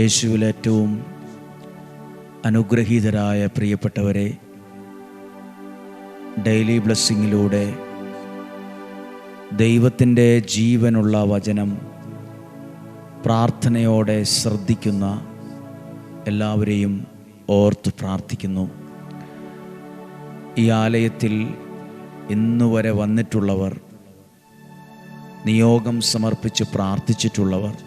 യേശുവിൽ ഏറ്റവും അനുഗ്രഹീതരായ പ്രിയപ്പെട്ടവരെ ഡെയിലി ബ്ലെസ്സിങ്ങിലൂടെ ദൈവത്തിന്റെ ജീവനുള്ള വചനം പ്രാർത്ഥനയോടെ ശ്രദ്ധിക്കുന്ന എല്ലാവരെയും ഓർത്ത് പ്രാർത്ഥിക്കുന്നു. ഈ ആലയത്തിൽ ഇന്നുവരെ വന്നിട്ടുള്ളവർ നിയോഗം സമർപ്പിച്ച് പ്രാർത്ഥിച്ചിട്ടുള്ളവർ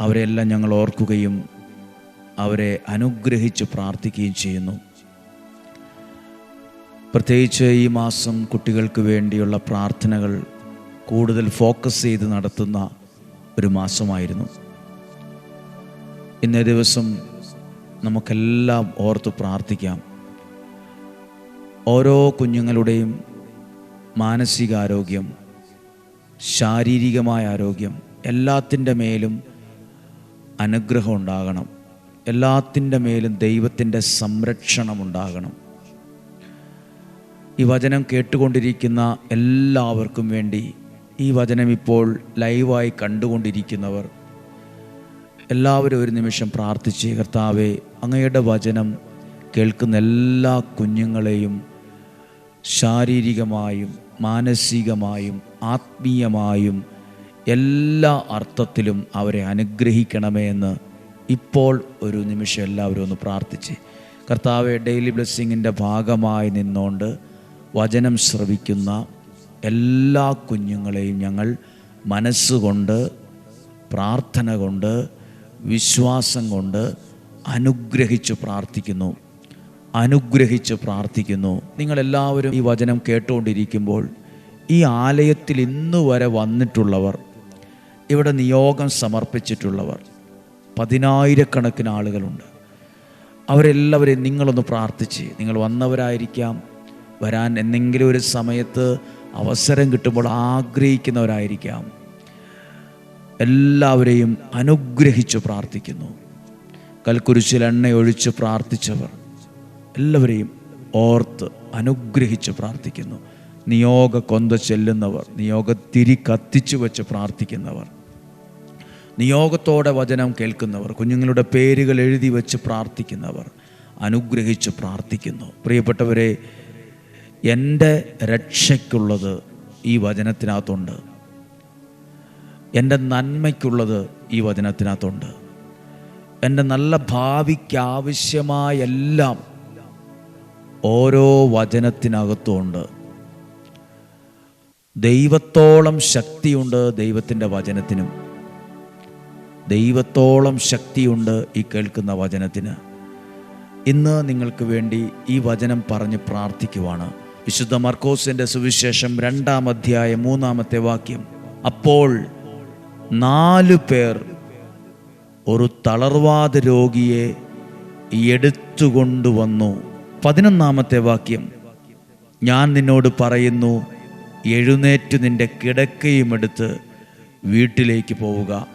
അവരെല്ലാം ഞങ്ങൾ ഓർക്കുകയും അവരെ അനുഗ്രഹിച്ച് പ്രാർത്ഥിക്കുകയും ചെയ്യുന്നു. പ്രത്യേകിച്ച് ഈ മാസം കുട്ടികൾക്ക് വേണ്ടിയുള്ള പ്രാർത്ഥനകൾ കൂടുതൽ ഫോക്കസ് ചെയ്ത് നടത്തുന്ന ഒരു മാസമായിരുന്നു. ഇന്നേ ദിവസം നമുക്കെല്ലാം ഓർത്ത് പ്രാർത്ഥിക്കാം. ഓരോ കുഞ്ഞുങ്ങളുടെയും മാനസികാരോഗ്യം ശാരീരികമായ ആരോഗ്യം എല്ലാത്തിന്റെ മേലും അനുഗ്രഹം ഉണ്ടാകണം എല്ലാത്തിന്റെ മേലും ദൈവത്തിന്റെ സംരക്ഷണം ഉണ്ടാകണം ഈ വചനം കേട്ടുകൊണ്ടിരിക്കുന്ന എല്ലാവർക്കും വേണ്ടി ഈ വചനം ഇപ്പോൾ ലൈവായി കണ്ടുകൊണ്ടിരിക്കുന്നവർ എല്ലാവരും ഒരു നിമിഷം പ്രാർത്ഥിച്ച് കർത്താവെ അങ്ങയുടെ വചനം കേൾക്കുന്ന എല്ലാ കുഞ്ഞുങ്ങളെയും ശാരീരികമായും മാനസികമായും ആത്മീയമായും എല്ലാ അർത്ഥത്തിലും അവരെ അനുഗ്രഹിക്കണമേ എന്ന് ഇപ്പോൾ ഒരു നിമിഷം എല്ലാവരും ഒന്ന് പ്രാർത്ഥിച്ച്. കർത്താവ് ഡെയിലി ബ്ലെസ്സിങ്ങിന്റെ ഭാഗമായി നിന്നുകൊണ്ട് വചനം ശ്രവിക്കുന്ന എല്ലാ കുഞ്ഞുങ്ങളെയും ഞങ്ങൾ മനസ്സുകൊണ്ട് പ്രാർത്ഥന കൊണ്ട് വിശ്വാസം കൊണ്ട് അനുഗ്രഹിച്ച് പ്രാർത്ഥിക്കുന്നു. അനുഗ്രഹിച്ച് പ്രാർത്ഥിക്കുന്നു. നിങ്ങളെല്ലാവരും ഈ വചനം കേട്ടുകൊണ്ടിരിക്കുമ്പോൾ ഈ ആലയത്തിൽ ഇന്നു വരെ വന്നിട്ടുള്ളവർ ഇവിടെ നിയോഗം സമർപ്പിച്ചിട്ടുള്ളവർ. പതിനായിരക്കണക്കിന് ആളുകളുണ്ട്. അവരെല്ലാവരെയും നിങ്ങളൊന്ന് പ്രാർത്ഥിച്ച് നിങ്ങൾ വന്നവരായിരിക്കാം വരാൻ എന്തെങ്കിലും ഒരു സമയത്ത് അവസരം കിട്ടുമ്പോൾ ആഗ്രഹിക്കുന്നവരായിരിക്കാം. എല്ലാവരെയും അനുഗ്രഹിച്ച് പ്രാർത്ഥിക്കുന്നു. കൽക്കുരിശിൽ എണ്ണയൊഴിച്ച് പ്രാർത്ഥിച്ചവർ എല്ലാവരെയും ഓർത്ത് അനുഗ്രഹിച്ച് പ്രാർത്ഥിക്കുന്നു. നിയോഗ കൊന്ത ചെല്ലുന്നവർ നിയോഗ തിരി കത്തിച്ചു വെച്ച് പ്രാർത്ഥിക്കുന്നവർ. നിയോഗത്തോടെ വചനം കേൾക്കുന്നവർ കുഞ്ഞുങ്ങളുടെ പേരുകൾ എഴുതി വെച്ച് പ്രാർത്ഥിക്കുന്നവർ അനുഗ്രഹിച്ച് പ്രാർത്ഥിക്കുന്നു. പ്രിയപ്പെട്ടവരെ എന്റെ രക്ഷയ്ക്കുള്ളത് ഈ വചനത്തിനകത്തുണ്ട്. എന്റെ നന്മയ്ക്കുള്ളത് ഈ വചനത്തിനകത്തുണ്ട്. എന്റെ നല്ല ഭാവിക്കാവശ്യമായെല്ലാം ഓരോ വചനത്തിനകത്തുമുണ്ട്. ദൈവത്തോളം ശക്തിയുണ്ട് ദൈവത്തിന്റെ വചനത്തിനും. ദൈവത്തോളം ശക്തിയുണ്ട് ഈ കേൾക്കുന്ന വചനത്തിന്. ഇന്ന് നിങ്ങൾക്ക് വേണ്ടി ഈ വചനം പറഞ്ഞ് പ്രാർത്ഥിക്കുവാണ്. വിശുദ്ധ മർക്കോസിന്റെ സുവിശേഷം രണ്ടാം അധ്യായം മൂന്നാമത്തെ വാക്യം. അപ്പോൾ നാലു പേർ ഒരു തളർവാദ രോഗിയെ എടുത്തുകൊണ്ടുവന്നു. പതിനൊന്നാമത്തെ വാക്യം. ഞാൻ നിന്നോട് പറയുന്നു എഴുന്നേറ്റ് നിന്റെ കിടക്കയും എടുത്ത് വീട്ടിലേക്ക് പോവുക.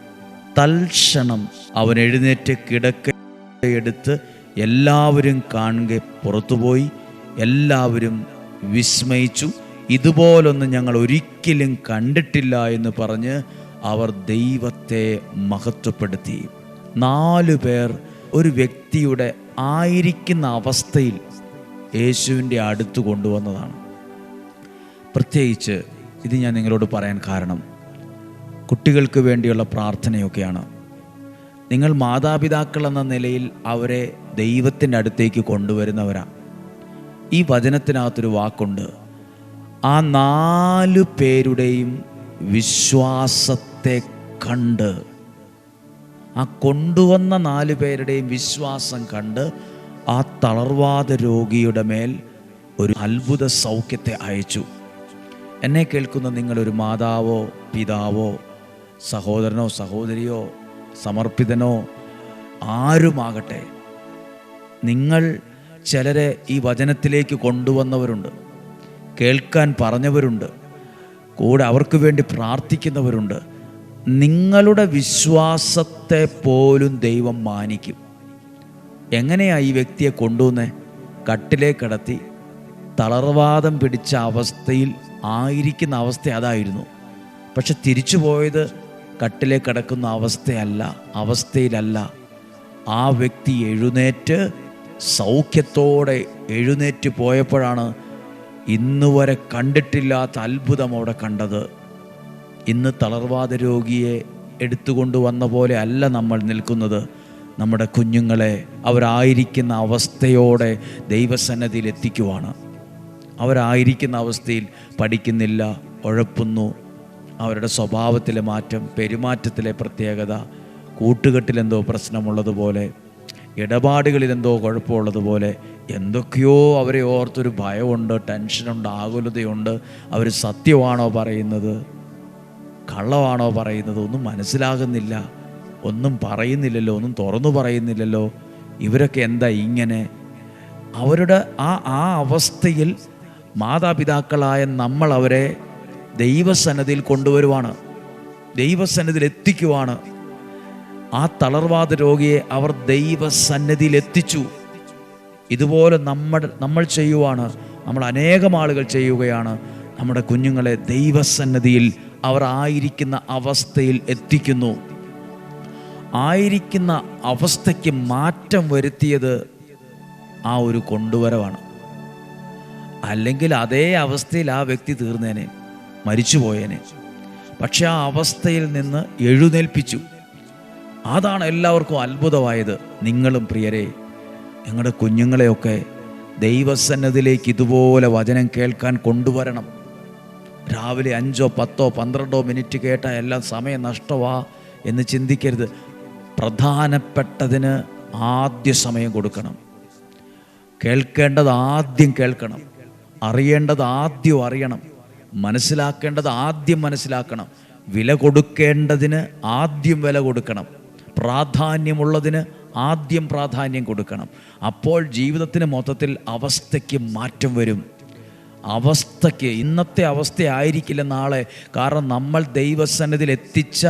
തൽക്ഷണം അവൻ എഴുന്നേറ്റ് കിടക്കയെടുത്ത് എല്ലാവരും കാണുക പുറത്തുപോയി. എല്ലാവരും വിസ്മയിച്ചു. ഇതുപോലൊന്നും ഞങ്ങൾ ഒരിക്കലും കണ്ടിട്ടില്ല എന്ന് പറഞ്ഞ് അവർ ദൈവത്തെ മഹത്വപ്പെടുത്തി. നാലു പേർ ഒരു വ്യക്തിയുടെ ആയിരിക്കുന്ന അവസ്ഥയിൽ യേശുവിന്റെ അടുത്ത് കൊണ്ടുവന്നതാണ്. പ്രത്യേകിച്ച് ഇത് ഞാൻ നിങ്ങളോട് പറയാൻ കാരണം കുട്ടികൾക്ക് വേണ്ടിയുള്ള പ്രാർത്ഥനയൊക്കെയാണ്. നിങ്ങൾ മാതാപിതാക്കൾ എന്ന നിലയിൽ അവരെ ദൈവത്തിന്റെ അടുത്തേക്ക് കൊണ്ടുവരുന്നവരാണ് ഈ വചനത്തിനകത്തൊരു വാക്കുണ്ട്. ആ നാല് പേരുടെയും വിശ്വാസത്തെ കണ്ട് ആ കൊണ്ടുവന്ന നാല് പേരുടെയും വിശ്വാസം കണ്ട് ആ തളർവാദ രോഗിയുടെ മേൽ ഒരു അത്ഭുത സൗഖ്യത്തെ അയച്ചു. എന്നെ കേൾക്കുന്ന നിങ്ങളൊരു മാതാവോ പിതാവോ സഹോദരനോ സഹോദരിയോ സമർപ്പിതനോ ആരുമാകട്ടെ നിങ്ങൾ ചിലരെ ഈ വചനത്തിലേക്ക് കൊണ്ടുവന്നവരുണ്ട് കേൾക്കാൻ പറഞ്ഞവരുണ്ട് കൂടെ അവർക്ക് വേണ്ടി പ്രാർത്ഥിക്കുന്നവരുണ്ട്. നിങ്ങളുടെ വിശ്വാസത്തെ പോലും ദൈവം മാനിക്കും. എങ്ങനെയാണ് ഈ വ്യക്തിയെ കൊണ്ടുവന്ന്? കട്ടിലേ കിടത്തി തളർവാദം പിടിച്ച അവസ്ഥയിൽ ആയിരിക്കുന്ന അവസ്ഥ അതായിരുന്നു. പക്ഷെ തിരിച്ചു പോയത് കട്ടിലെ കിടക്കുന്ന അവസ്ഥയല്ല അവസ്ഥയിലല്ല. ആ വ്യക്തി എഴുന്നേറ്റ് സൗഖ്യത്തോടെ എഴുന്നേറ്റ് പോയപ്പോഴാണ് ഇന്ന് വരെ കണ്ടിട്ടില്ലാത്ത അത്ഭുതം അവിടെ കണ്ടത്. ഇന്ന് തളർവാദ രോഗിയെ എടുത്തുകൊണ്ട് വന്ന പോലെ അല്ല നമ്മൾ നിൽക്കുന്നത്. നമ്മുടെ കുഞ്ഞുങ്ങളെ അവരായിരിക്കുന്ന അവസ്ഥയോടെ ദൈവസന്നദ്ധിയിൽ എത്തിക്കുവാണ്. അവരായിരിക്കുന്ന അവസ്ഥയിൽ പഠിക്കുന്നില്ല ഉഴപ്പുന്നു അവരുടെ സ്വഭാവത്തിലെ മാറ്റം പെരുമാറ്റത്തിലെ പ്രത്യേകത കൂട്ടുകെട്ടിലെന്തോ പ്രശ്നമുള്ളതുപോലെ ഇടപാടുകളിലെന്തോ കുഴപ്പമുള്ളതുപോലെ എന്തൊക്കെയോ അവരെ ഓർത്തൊരു ഭയമുണ്ട് ടെൻഷനുണ്ട് ആകുലതയുണ്ട് അവർ സത്യമാണോ പറയുന്നത്? കള്ളമാണോ പറയുന്നത്? ഒന്നും മനസ്സിലാകുന്നില്ല. ഒന്നും പറയുന്നില്ലല്ലോ ഒന്നും തുറന്നു പറയുന്നില്ലല്ലോ. ഇവരൊക്കെ എന്താ ഇങ്ങനെ? അവരുടെ ആ ആ അവസ്ഥയിൽ മാതാപിതാക്കളായ നമ്മൾ അവരെ ദൈവസന്നതിയിൽ കൊണ്ടുവരുവാണ്. ദൈവസന്നതിയിൽ എത്തിക്കുവാണ്. ആ തളർവാദ രോഗിയെ അവർ ദൈവസന്നതിയിൽ എത്തിച്ചു. ഇതുപോലെ നമ്മൾ നമ്മൾ ചെയ്യുവാണ്. നമ്മൾ അനേകം ആളുകൾ ചെയ്യുകയാണ്. നമ്മുടെ കുഞ്ഞുങ്ങളെ ദൈവസന്നതിയിൽ അവർ ആയിരിക്കുന്ന അവസ്ഥയിൽ എത്തിക്കുന്നു. ആയിരിക്കുന്ന അവസ്ഥയ്ക്ക് മാറ്റം വരുത്തിയത് ആ ഒരു കൊണ്ടുവരവാണ്. അല്ലെങ്കിൽ അതേ അവസ്ഥയിൽ ആ വ്യക്തി തീർന്നേനെ. മരിച്ചുപോയേനെ. പക്ഷെ ആ അവസ്ഥയിൽ നിന്ന് എഴുന്നേൽപ്പിച്ചു. അതാണ് എല്ലാവർക്കും അത്ഭുതമായത്. നിങ്ങളും പ്രിയരെ ഞങ്ങളുടെ കുഞ്ഞുങ്ങളെയൊക്കെ ദൈവസന്നതിലേക്ക് ഇതുപോലെ വചനം കേൾക്കാൻ കൊണ്ടുവരണം. രാവിലെ അഞ്ചോ പത്തോ പന്ത്രണ്ടോ മിനിറ്റ് കേട്ടാൽ എല്ലാം സമയം നഷ്ടമാ എന്ന് ചിന്തിക്കരുത്. പ്രധാനപ്പെട്ടതിന് ആദ്യ സമയം കൊടുക്കണം. കേൾക്കേണ്ടത് ആദ്യം കേൾക്കണം. അറിയേണ്ടത് ആദ്യം അറിയണം. മനസ്സിലാക്കേണ്ടത് ആദ്യം മനസ്സിലാക്കണം. വില കൊടുക്കേണ്ടതിന് ആദ്യം വില കൊടുക്കണം. പ്രാധാന്യമുള്ളതിന് ആദ്യം പ്രാധാന്യം കൊടുക്കണം. അപ്പോൾ ജീവിതത്തിന് മൊത്തത്തിൽ അവസ്ഥയ്ക്ക് മാറ്റം വരും. അവസ്ഥയ്ക്ക് ഇന്നത്തെ അവസ്ഥ ആയിരിക്കില്ല നാളെ. കാരണം നമ്മൾ ദൈവസന്നിധിയിൽ എത്തിച്ച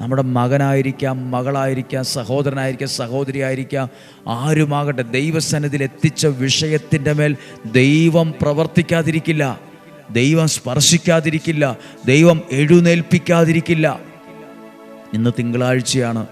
നമ്മുടെ മകനായിരിക്കാം മകളായിരിക്കാം സഹോദരനായിരിക്കാം സഹോദരിയായിരിക്കാം. ആരുമാകട്ടെ ദൈവസന്നിധിയിൽ എത്തിച്ച വിഷയത്തിന്റെ മേൽ ദൈവം പ്രവർത്തിക്കാതിരിക്കില്ല. ദൈവം സ്പർശിക്കാതിരിക്കില്ല ദൈവം എഴുന്നേൽപ്പിക്കാതിരിക്കില്ല. ഇന്ന് തിങ്കളാഴ്ചയാണ്.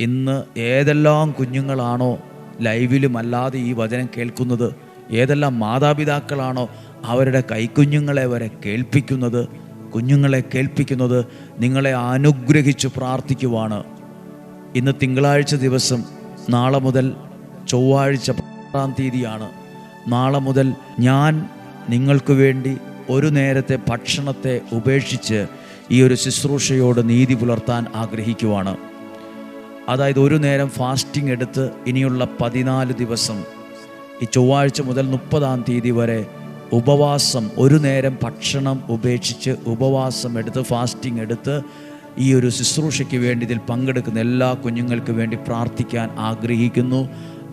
ഇന്ന് ഏതെല്ലാം കുഞ്ഞുങ്ങളാണോ ലൈവിലും അല്ലാതെ ഈ വചനം കേൾക്കുന്നത്? ഏതെല്ലാം മാതാപിതാക്കളാണോ അവരുടെ കൈക്കുഞ്ഞുങ്ങളെ വരെ കേൾപ്പിക്കുന്നത്? കുഞ്ഞുങ്ങളെ കേൾപ്പിക്കുന്നത് നിങ്ങളെ അനുഗ്രഹിച്ച് പ്രാർത്ഥിക്കുവാണ്. ഇന്ന് തിങ്കളാഴ്ച ദിവസം നാളെ മുതൽ ചൊവ്വാഴ്ച പത്താം തീയതിയാണ്. നാളെ മുതൽ ഞാൻ നിങ്ങൾക്ക് വേണ്ടി ഒരു നേരത്തെ ഭക്ഷണത്തെ ഉപേക്ഷിച്ച് ഈ ഒരു ശുശ്രൂഷയോട് നീതി പുലർത്താൻ ആഗ്രഹിക്കുവാണ്. അതായത് ഒരു നേരം ഫാസ്റ്റിംഗ് എടുത്ത് ഇനിയുള്ള പതിനാല് ദിവസം ഈ ചൊവ്വാഴ്ച മുതൽ മുപ്പതാം തീയതി വരെ ഉപവാസം ഒരു നേരം ഭക്ഷണം ഉപേക്ഷിച്ച് ഉപവാസം എടുത്ത് ഫാസ്റ്റിംഗ് എടുത്ത് ഈ ഒരു ശുശ്രൂഷയ്ക്ക് വേണ്ടി ഇതിൽ പങ്കെടുക്കുന്ന എല്ലാ കുഞ്ഞുങ്ങൾക്ക് വേണ്ടി പ്രാർത്ഥിക്കാൻ ആഗ്രഹിക്കുന്നു.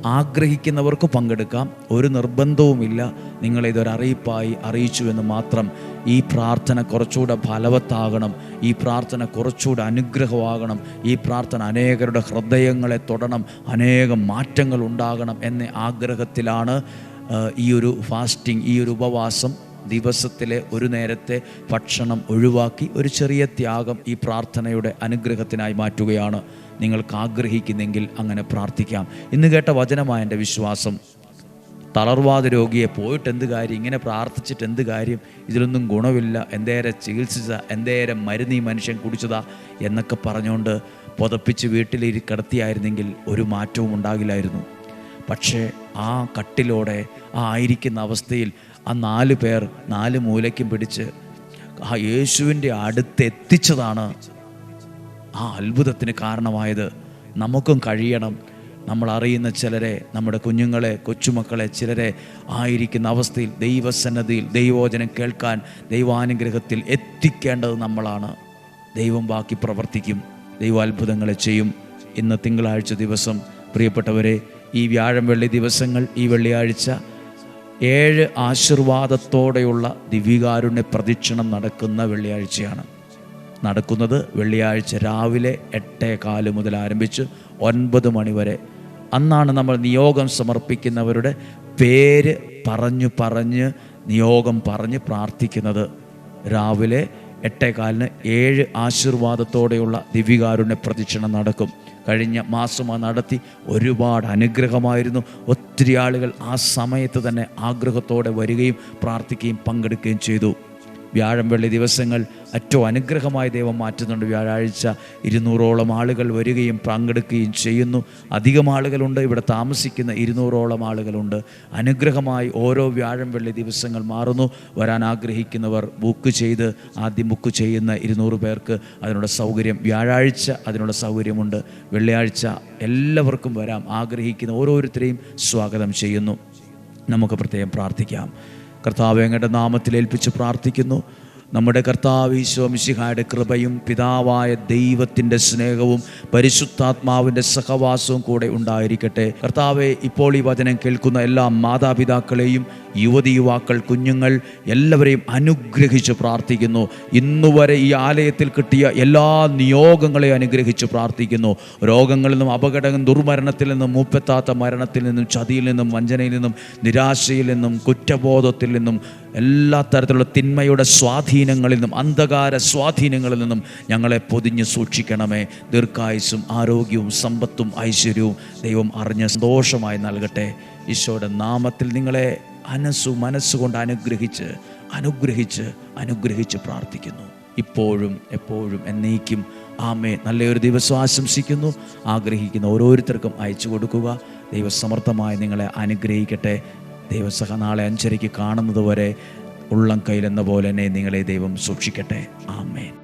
ആഗ്രഹിക്കുന്നവർക്ക് പങ്കെടുക്കാം. ഒരു നിർബന്ധവുമില്ല. നിങ്ങളെ ഇതൊരു അറിയിപ്പായി അറിയിച്ചു എന്ന് മാത്രം ഈ പ്രാർത്ഥന കുറച്ചുകൂടെ ഫലവത്താകണം. ഈ പ്രാർത്ഥന കുറച്ചുകൂടെ അനുഗ്രഹമാകണം. ഈ പ്രാർത്ഥന അനേകരുടെ ഹൃദയങ്ങളെ തൊടണം. അനേകം മാറ്റങ്ങൾ ഉണ്ടാകണം എന്ന ആഗ്രഹത്തിലാണ് ഈ ഒരു ഫാസ്റ്റിംഗ് ഈ ഒരു ഉപവാസം ദിവസത്തിലെ ഒരു നേരത്തെ ഭക്ഷണം ഒഴിവാക്കി ഒരു ചെറിയ ത്യാഗം ഈ പ്രാർത്ഥനയുടെ അനുഗ്രഹത്തിനായി മാറ്റുകയാണ്. നിങ്ങൾക്ക് ആഗ്രഹിക്കുന്നെങ്കിൽ അങ്ങനെ പ്രാർത്ഥിക്കാം. ഇന്ന് കേട്ട വചനമായ എന്റെ വിശ്വാസം തളർവാദ രോഗിയെ പോയിട്ട് എന്ത് കാര്യം ഇങ്ങനെ പ്രാർത്ഥിച്ചിട്ട് എന്ത് കാര്യം ഇതിലൊന്നും ഗുണമില്ല എന്തേരെ ചികിത്സിച്ച എന്തേരെ മരുന്ന് ഈ മനുഷ്യൻ കുടിച്ചതാ എന്നൊക്കെ പറഞ്ഞുകൊണ്ട് പുതപ്പിച്ച് വീട്ടിലിരി കിടത്തിയായിരുന്നെങ്കിൽ ഒരു മാറ്റവും ഉണ്ടാകില്ലായിരുന്നു. പക്ഷേ ആ കട്ടിലോടെ ആ ആയിരിക്കുന്ന അവസ്ഥയിൽ ആ നാല് പേർ നാല് മൂലയ്ക്കും പിടിച്ച് ആ യേശുവിന്റെ അടുത്ത് എത്തിച്ചതാണ് ആ അത്ഭുതത്തിന് കാരണമായത് നമുക്കും കഴിയണം. നമ്മൾ അറിയുന്ന ചിലരെ നമ്മുടെ കുഞ്ഞുങ്ങളെ കൊച്ചുമക്കളെ ചിലരെ ആയിരിക്കുന്ന അവസ്ഥയിൽ ദൈവസന്നദ്ധിയിൽ ദൈവോചനം കേൾക്കാൻ ദൈവാനുഗ്രഹത്തിൽ എത്തിക്കേണ്ടത് നമ്മളാണ്. ദൈവം ബാക്കി പ്രവർത്തിക്കും ദൈവ അത്ഭുതങ്ങളെ ചെയ്യും. ഇന്ന് തിങ്കളാഴ്ച ദിവസം പ്രിയപ്പെട്ടവരെ ഈ വ്യാഴം വെള്ളി ദിവസങ്ങൾ ഈ വെള്ളിയാഴ്ച ഏഴ് ആശീർവാദത്തോടെയുള്ള ദിവ്യകാരുണ്യ പ്രദക്ഷിണം നടക്കുന്ന വെള്ളിയാഴ്ചയാണ്. നടക്കുന്നത് വെള്ളിയാഴ്ച രാവിലെ എട്ടേ കാൽ മുതൽ ആരംഭിച്ച് ഒൻപത് മണിവരെ അന്നാണ് നമ്മൾ നിയോഗം സമർപ്പിക്കുന്നവരുടെ പേര് പറഞ്ഞു പറഞ്ഞ് നിയോഗം പറഞ്ഞ് പ്രാർത്ഥിക്കുന്നത്. രാവിലെ എട്ടേകാലിന് ഏഴ് ആശീർവാദത്തോടെയുള്ള ദിവ്യകാരുണ്യ പ്രദക്ഷിണം നടക്കും. കഴിഞ്ഞ മാസം ആ നടത്തി ഒരുപാട് അനുഗ്രഹമായിരുന്നു. ഒത്തിരി ആളുകൾ ആ സമയത്ത് തന്നെ ആഗ്രഹത്തോടെ വരികയും പ്രാർത്ഥിക്കുകയും പങ്കെടുക്കുകയും ചെയ്തു. വ്യാഴം വെള്ളി ദിവസങ്ങൾ ഏറ്റവും അനുഗ്രഹമായി ദൈവം മാറ്റുന്നുണ്ട്. വ്യാഴാഴ്ച ഇരുന്നൂറോളം ആളുകൾ വരികയും പങ്കെടുക്കുകയും ചെയ്യുന്നു. അധികം ആളുകളുണ്ട് ഇവിടെ താമസിക്കുന്ന ഇരുന്നൂറോളം ആളുകളുണ്ട്. അനുഗ്രഹമായി ഓരോ വ്യാഴം വെള്ളി ദിവസങ്ങൾ മാറുന്നു. വരാൻ ആഗ്രഹിക്കുന്നവർ ബുക്ക് ചെയ്ത് ആദ്യം ബുക്ക് ചെയ്യുന്ന ഇരുന്നൂറ് പേർക്ക് അതിനുള്ള സൗകര്യം. വ്യാഴാഴ്ച അതിനുള്ള സൗകര്യമുണ്ട്. വെള്ളിയാഴ്ച എല്ലാവർക്കും വരാം. ആഗ്രഹിക്കുന്ന ഓരോരുത്തരെയും സ്വാഗതം ചെയ്യുന്നു. നമുക്ക് പ്രത്യേകം പ്രാർത്ഥിക്കാം. കർത്താവ് അങ്ങയുടെ നാമത്തിൽ ഏൽപ്പിച്ച് പ്രാർത്ഥിക്കുന്നു. നമ്മുടെ കർത്താവ് ഈശോ മിശിഹായുടെ കൃപയും പിതാവായ ദൈവത്തിന്റെ സ്നേഹവും പരിശുദ്ധാത്മാവിന്റെ സഹവാസവും കൂടെ ഉണ്ടായിരിക്കട്ടെ. കർത്താവെ ഇപ്പോൾ ഈ വചനം കേൾക്കുന്ന എല്ലാ മാതാപിതാക്കളെയും യുവതി യുവാക്കൾ കുഞ്ഞുങ്ങൾ എല്ലാവരെയും അനുഗ്രഹിച്ച് പ്രാർത്ഥിക്കുന്നു. ഇന്നുവരെ ഈ ആലയത്തിൽ കിട്ടിയ എല്ലാ നിയോഗങ്ങളെയും അനുഗ്രഹിച്ച് പ്രാർത്ഥിക്കുന്നു. രോഗങ്ങളിൽ നിന്നും അപകടം ദുർമരണത്തിൽ നിന്നും മൂപ്പെത്താത്ത മരണത്തിൽ നിന്നും ചതിയിൽ നിന്നും വഞ്ചനയിൽ നിന്നും നിരാശയിൽ നിന്നും കുറ്റബോധത്തിൽ നിന്നും എല്ലാ തരത്തിലുള്ള തിന്മയുടെ സ്വാധീനങ്ങളിൽ നിന്നും അന്ധകാര സ്വാധീനങ്ങളിൽ നിന്നും ഞങ്ങളെ പൊതിഞ്ഞ് സൂക്ഷിക്കണമേ. ദീർഘായുസും ആരോഗ്യവും സമ്പത്തും ഐശ്വര്യവും ദൈവം അറിഞ്ഞ് സന്തോഷമായി നൽകട്ടെ. ഈശോയുടെ നാമത്തിൽ നിങ്ങളെ അനസ്സു മനസ്സുകൊണ്ട് അനുഗ്രഹിച്ച് അനുഗ്രഹിച്ച് അനുഗ്രഹിച്ച് പ്രാർത്ഥിക്കുന്നു. ഇപ്പോഴും എപ്പോഴും എന്നേക്കും ആമേ നല്ലൊരു ദിവസം ആശംസിക്കുന്നു. ആഗ്രഹിക്കുന്ന ഓരോരുത്തർക്കും അയച്ചു കൊടുക്കുക. ദൈവസമർത്ഥമായി നിങ്ങളെ അനുഗ്രഹിക്കട്ടെ. ദൈവസഹ നാളെ അഞ്ചരയ്ക്ക് കാണുന്നതുവരെ ഉള്ളം കയ്യിലെന്ന പോലെ തന്നെ നിങ്ങളെ ദൈവം സൂക്ഷിക്കട്ടെ. ആമേൻ.